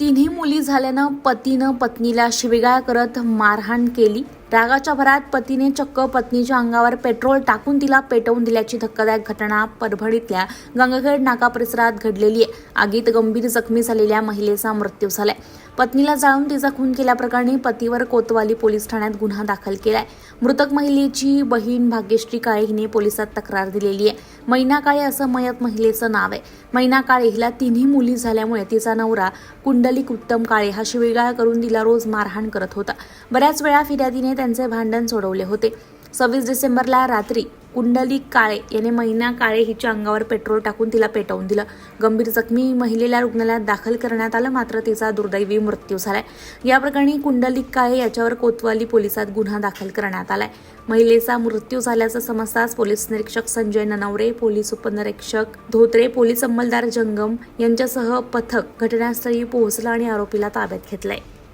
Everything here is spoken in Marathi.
तिन्ही मुली झाल्यानं पतीनं पत्नीला शिवीगाळ करत मारहाण केली. रागाच्या भरात पतीने चक्क पत्नीच्या अंगावर पेट्रोल टाकून तिला पेटवून दिल्याची धक्कादायक घटना परभणीतल्या गंगाखेड नाका परिसरात घडलेली आहे. आगीत गंभीर जखमी झालेल्या महिलेचा मृत्यू झालाय. पत्नीला जाळून तिचा खून केल्याप्रकरणी पतीवर कोतवाली पोलीस ठाण्यात गुन्हा दाखल केलाय. मृतक महिलेची बहीण भाग्यश्री काळे हिने पोलिसात तक्रार दिलेली आहे. मैना काळे असं मयत महिलेचं नाव आहे. मैना काळे हिला तिन्ही मुली झाल्यामुळे तिचा नवरा कुंडलिक उत्तम काळे हा शिवेगाळ करून तिला रोज मारहाण करत होता. बऱ्याच वेळा फिर्यादीने त्यांचे भांडण सोडवले होते. सव्वीस डिसेंबरला रात्री कुंडलिक काळे याने महिना काळे हिच्या अंगावर पेट्रोल टाकून तिला पेटवून दिलं. गंभीर जखमी महिलेला रुग्णालयात दाखल करण्यात आलं मात्र तिचा दुर्दैवी मृत्यू झालाय. या प्रकरणी कुंडलिक काळे याच्यावर कोतवाली पोलिसात गुन्हा दाखल करण्यात आलाय. महिलेचा मृत्यू झाल्याचं समजताच पोलीस निरीक्षक संजय ननवरे पोलीस उपनिरीक्षक धोत्रे पोलीस अंमलदार जंगम यांच्यासह पथक घटनास्थळी पोहोचलं आणि आरोपीला ताब्यात घेतलंय.